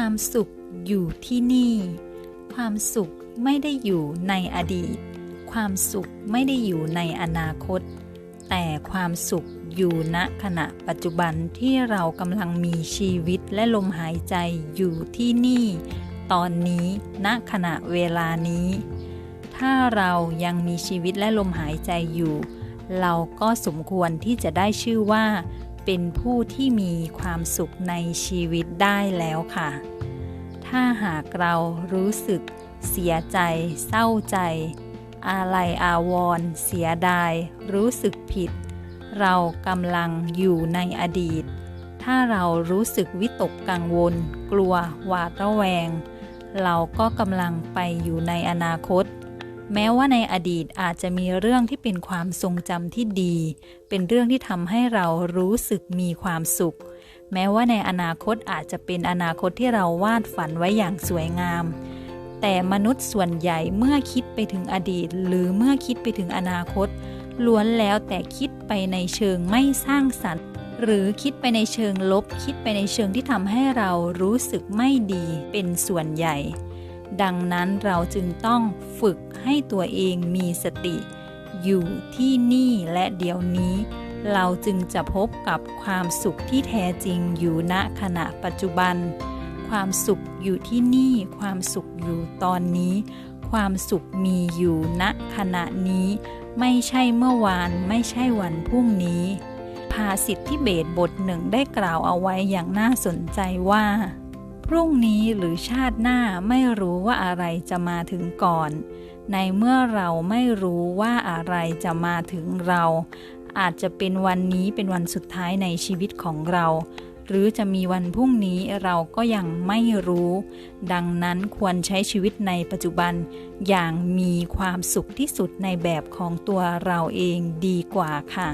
ความสุขอยู่ที่นี่ ความสุขไม่ได้อยู่ในอดีต ความสุขไม่ได้อยู่ในอนาคต แต่ความสุขอยู่ณขณะปัจจุบันที่เรากำลังมีชีวิตและลมหายใจอยู่ที่นี่ ตอนนี้ณขณะเวลานี้ ถ้าเรายังมีชีวิตและลมหายใจอยู่ เราก็สมควรที่จะได้ชื่อว่า เป็นผู้ที่มีความสุขในชีวิตได้แล้วค่ะ ถ้าหากเรารู้สึกเสียใจ เศร้าใจ อาลัยอาวรณ์เสียดาย รู้สึกผิด เรากำลังอยู่ในอดีต ถ้าเรารู้สึกวิตกกังวล กลัวหวาดระแวง เราก็กำลังไปอยู่ในอนาคต แม้ว่าในอดีตอาจจะมีเรื่องที่เป็นความทรงจำที่ดี เป็นเรื่องที่ทำให้เรารู้สึกมีความสุข แม้ว่าในอนาคตอาจจะเป็นอนาคตที่เราวาดฝันไว้อย่างสวยงาม แต่มนุษย์ส่วนใหญ่เมื่อคิดไปถึงอดีต หรือเมื่อคิดไปถึงอนาคต ล้วนแล้วแต่คิดไปในเชิงไม่สร้างสรรค์ หรือคิดไปในเชิงลบ คิดไปในเชิงที่ทำให้เรารู้สึกไม่ดีเป็นส่วนใหญ่ ดังนั้นเราจึงต้องฝึกให้ตัวเองมีสติ อยู่ที่นี่และเดี๋ยวนี้ เราจึงจะพบกับความสุขที่แท้จริงอยู่ณขณะปัจจุบัน ความสุขอยู่ที่นี่ ความสุขอยู่ตอนนี้ ความสุขมีอยู่ณขณะนี้ ไม่ใช่เมื่อวานไม่ใช่วันพรุ่งนี้ภาษิตที่เบตบทหนึ่งได้กล่าวเอาไว้อย่างน่าสนใจว่า พรุ่งนี้หรือชาติหน้าไม่รู้ว่าอะไรจะมาถึงก่อน ในเมื่อเราไม่รู้ว่าอะไรจะมาถึงเรา อาจจะเป็นวันนี้เป็นวันสุดท้ายในชีวิตของเรา หรือจะมีวันพรุ่งนี้เราก็ยังไม่รู้ ดังนั้นควรใช้ชีวิตในปัจจุบัน อย่างมีความสุขที่สุดในแบบของตัวเราเองดีกว่าค่ะ